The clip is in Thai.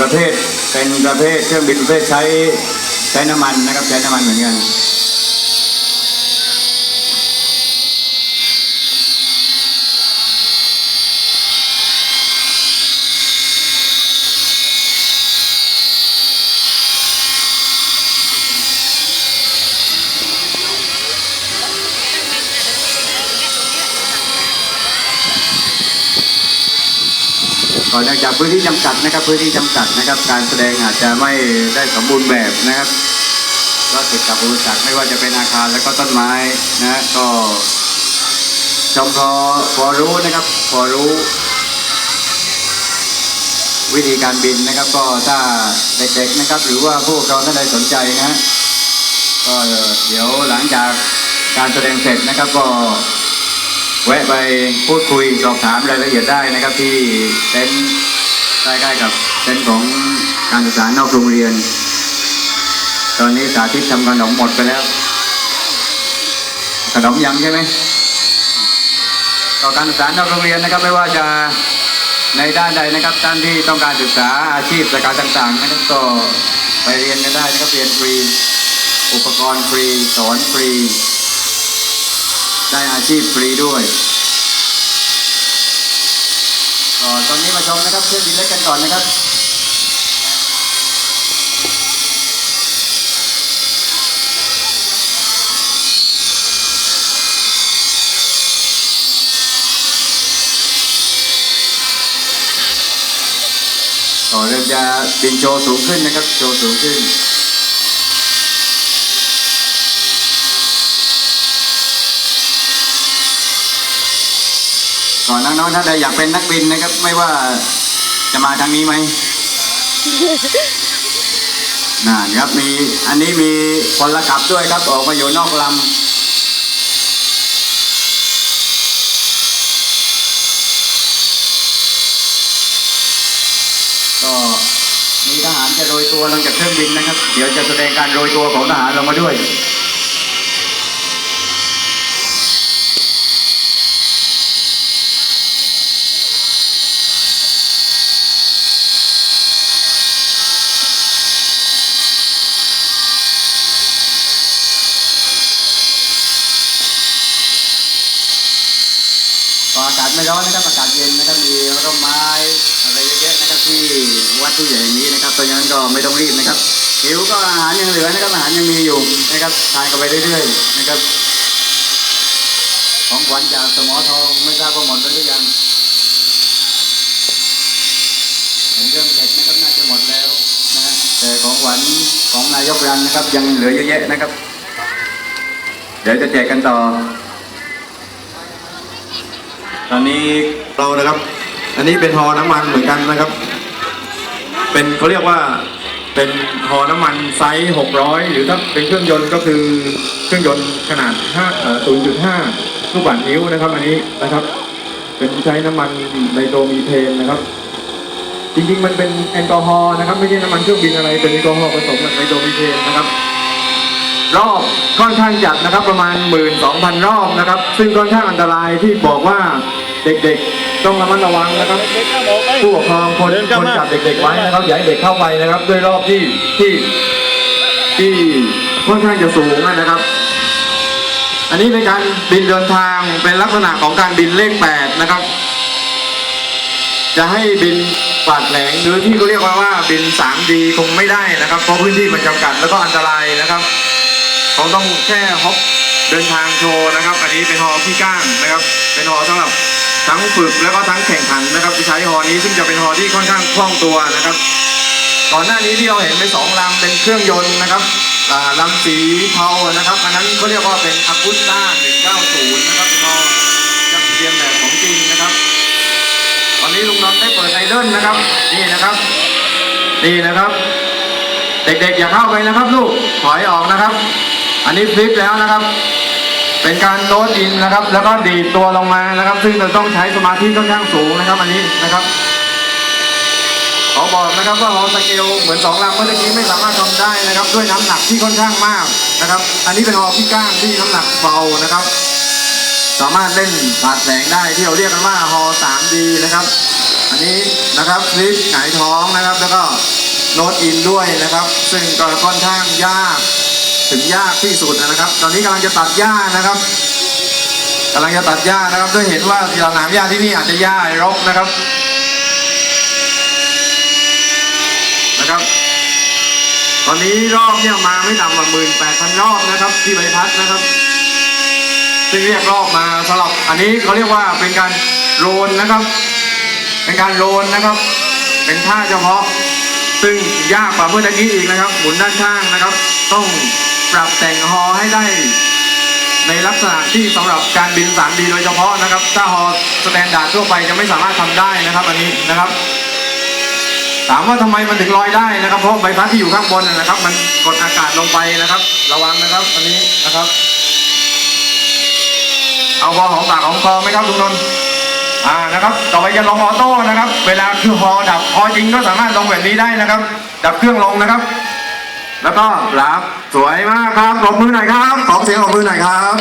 ประเภทเป็นประเภทเครื่องบินประเภทใช้ใช้น้ำมันนะครับใช้น้ำมันเหมือนกัน ก็เนื่องจากพื้นที่จำกัดนะครับพื้นที่จำกัดนะครับ การแสดงอาจจะไม่ได้สมบูรณ์แบบนะครับก็ติดกับอุปสรรคไม่ว่าจะเป็นอาคารและก็ต้นไม้นะก็ชมพอพอรู้นะครับ พอรู้ วิธีการบินนะครับ ก็ถ้าเด็กๆนะครับ หรือว่าผู้ปกครองท่านใดสนใจนะก็เดี๋ยวหลังจากการแสดงเสร็จนะครับก็ แวะไปพูดคุยสอบถามรายละเอียดได้นะครับที่เต็นท์ใกล้ๆกับเต็นท์ของการศึกษานอกโรงเรียน ตอนนี้สาธิตทำขนมหมดไปแล้ว ขนมยังใช่ไหมต่อการศึกษานอกโรงเรียนนะครับไม่ว่าจะในด้านใดนะครับท่านที่ต้องการศึกษาอาชีพสาขาต่างๆนะครับก็ไปเรียนกันได้นะครับเรียนฟรี อุปกรณ์ฟรี สอนฟรี ได้อาชีพฟรีด้วยก็ตอนนี้มาชมนะครับเครื่องบินเล็กกันก่อนนะครับก็เริ่มจะบินโชว์สูงขึ้นนะครับ โชว์สูงขึ้น ก่อนน้องๆถ้าใดอยากเป็นนักบินนะครับ ไม่ว่าจะมาทางนี้ไหมนั่นครับมีอันนี้มีพลขับด้วยครับออกมาอยู่นอกลำก็มีทหารจะโรยตัวลงจากเครื่องบินนะครับ เดี๋ยวจะแสดงการโรยตัวของทหารลงมาด้วย อากาศไม่ร้อนนะครับอากาศเย็นนะครับมีร่มไม้อะไรเยอะแยะนะครับที่วัดผู้ใหญ่นี้นะครับเพราะฉะนั้นก็ไม่ต้องรีบนะครับหิวก็อาหารยังเหลือนะครับอาหารยังมีอยู่นะครับทานกันไปเรื่อยๆนะครับ ของขวัญจากสมอทองไม่ทราบว่าหมดหรือยังเห็นเรื่องเสร็จนะครับน่าจะหมดแล้วนะฮะแต่ของขวัญของนายกรันนะครับยังเหลือเยอะแยะนะครับ เดี๋ยวจะแจกกันต่อ ตอนนี้เรานะครับ อันนี้เป็นฮอน้ำมันเหมือนกันนะครับ เป็นเขาเรียกว่าเป็นฮอน้ำมันไซส์600 หรือถ้าเป็นเครื่องยนต์ก็คือเครื่องยนต์ขนาด5เอ่อ0.5 ลูกบาศก์นิ้วนะครับ อันนี้นะครับ เป็นใช้น้ำมันไนโตรมีเทนนะครับ จริงๆมันเป็นแอลกอฮอล์นะครับ ไม่ใช่น้ำมันเครื่องบินอะไร เป็นแอลกอฮอล์ผสมกับไนโตรมีเทนนะครับ รอบค่อนข้างจัดนะครับประมาณ 12,000 รอบนะครับ ซึ่งค่อนข้างอันตรายที่บอกว่าเด็กๆ ต้องระมัดระวังนะครับผู้ปกครองควควรจับเด็กๆไว้นะครับอย่าให้เด็กเข้าไปนะครับ ด้วยรอบที่ที่ที่ค่อนข้างจะสูงนะครับ อันนี้ในการบินเดินทางเป็นลักษณะของการบินเลขแปดนะครับ จะให้บินปาดแหลงหรือที่เขาเรียกว่าว่าบิน 3D คงไม่ได้นะครับ เพราะพื้นที่มันจำกัดแล้วก็อันตรายนะครับ เขาต้องแค่ฮอปเดินทางโชว์นะครับ อันนี้เป็นฮอที่ก้างนะครับ เป็นฮอสำหรับทั้งฝึกแล้วก็ทั้งแข่งขันนะครับจะใช้ฮอนี้ซึ่งจะเป็นฮอที่ค่อนข้างคล่องตัวนะครับก่อนหน้านี้ที่เราเห็นไปสองลำเป็นเครื่องยนต์นะครับลำสีเทานะครับอันนั้นเขาเรียกว่าเป็นอากุสตา190 นะครับเป็นฮอจัดเตรียมแบบของจริงนะครับ ตอนนี้ลุงนนท์ได้เปิดไอเดิลนะครับนี่นะครับนี่นะครับ เด็กๆอย่าเข้าไปนะครับ ลูกถอยออกนะครับ อันนี้ฟลิปแล้วนะครับ เป็นการโน้ตอินนะครับ แล้วก็ดีดตัวลงมานะครับ ซึ่งเราต้องใช้สมาธิค่อนข้างสูงนะครับ อันนี้นะครับขอบอกนะครับว่าฮอสเกลเหมือนสองลำเมื่อกี้ไม่สามารถทำได้นะครับ ด้วยน้ำหนักที่ค่อนข้างมากนะครับ อันนี้เป็นฮอพี่ก้างที่น้ำหนักเบานะครับ สามารถเล่นผาดแสงได้ที่เราเรียกกันว่าฮอ 3D นะครับ อันนี้นะครับสลิปหงายท้องนะครับ แล้วก็โน้ตอินด้วยนะครับ ซึ่งก็ค่อนข้างยาก ถึงยากที่สุดนะครับ ตอนนี้กำลังจะตัดหญ้านะครับกำลังจะตัดหญ้านะครับด้วยเห็นว่าสนามหญ้าที่นี่อาจจะหญ้ารกนะครับนะครับ ตอนนี้รอบเนี่ยมาไม่ต่ำกว่าหมื่นแปดพันรอบนะครับ ที่ใบพัดนะครับซึ่งเรียกรอบมาสำหรับอันนี้เขาเรียกว่าเป็นการโรนนะครับ เป็นการโรนนะครับ เป็นท่าเฉพาะ ซึ่งยากกว่าเมื่อตะกี้อีกนะครับ หมุนด้านข้างนะครับ ต้องปรับแต่งฮอให้ได้ ในลักษณะที่สำหรับการบิน 3D โดยเฉพาะนะครับ ถ้าฮอสแตนดาร์ดทั่วไปจะไม่สามารถทำได้นะครับ อันนี้นะครับ ถามว่าทำไมมันถึงลอยได้นะครับ เพราะใบพัดที่อยู่ข้างบนนะครับ มันกดอากาศลงไปนะครับ ระวังนะครับ อันนี้นะครับ เอาพอหอมปากหอมคอไหมครับลุงนน อ่านะครับ ต่อไปจะลงออโต้นะครับ เวลาคือฮอดับฮอจริงก็สามารถลงแบบนี้ได้นะครับ ดับเครื่องลงนะครับ แล้วก็รับสวยมากครับปรบมือหน่อยครับขอเสียงปรบมือหน่อยครับ